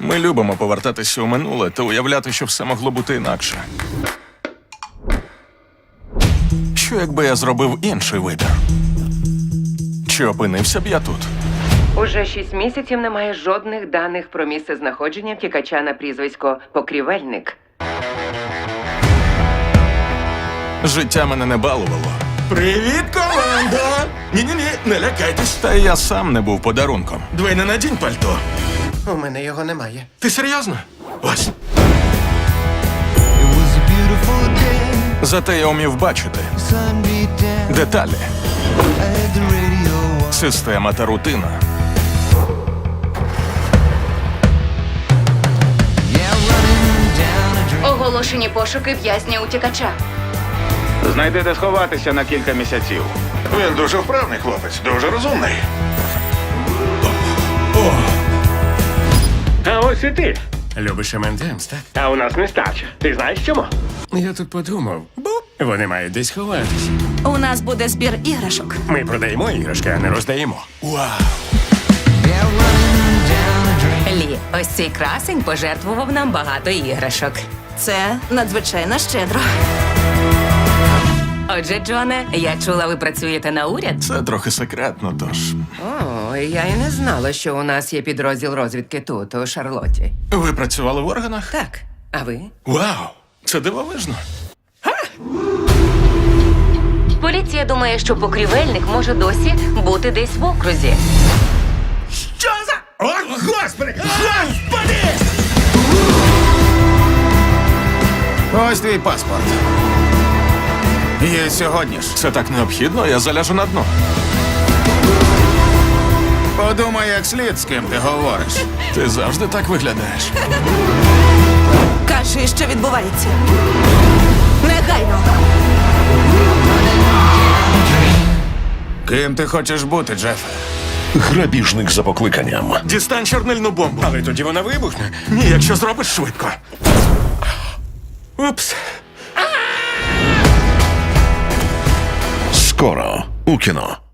Ми любимо повертатися у минуле та уявляти, що все могло бути інакше. Що якби я зробив інший вибір? Чи опинився б я тут? Уже шість місяців немає жодних даних про місце знаходження втікача на прізвисько Покрівельник. Життя мене не балувало. Привіт, команда! Ні-ні-ні, не лякайтесь. Та я сам не був подарунком. Двойне надінь пальто. У мене його немає. Ти серйозно? Ось. Зате я умів бачити деталі, система та рутина. Оголошені пошуки в'язня утікача. Знайдете сховатися на кілька місяців. Він дуже вправний хлопець, дуже розумний. Ось і ти. Любиш M&M's, так? А у нас нестача. Ти знаєш чому? Я тут подумав. Вони мають десь ховатись. У нас буде збір іграшок. Ми продаємо іграшки, а не роздаємо. Dream. Лі, ось цей красень пожертвував нам багато іграшок. Це надзвичайно щедро. Отже, Джоне, я чула, ви працюєте на уряд. Це трохи секретно, тож. О, я і не знала, що у нас є підрозділ розвідки тут, у Шарлотті. Ви працювали в органах? Так, а ви? Вау! Це дивовижно. Поліція думає, що покрівельник може досі бути десь в окрузі. Що за. О, господи! Господи! Ось твій паспорт. Є сьогодні ж. Це так необхідно, я заляжу на дно. Подумай, як слід, з ким ти говориш. Ти завжди так виглядаєш. Кажи, що відбувається. Негайно. Ким ти хочеш бути, Джефе? Грабіжник за покликанням. Дістань чорнильну бомбу. Але тоді вона вибухне. Ні, якщо зробиш швидко. Упс. Скоро у кіно.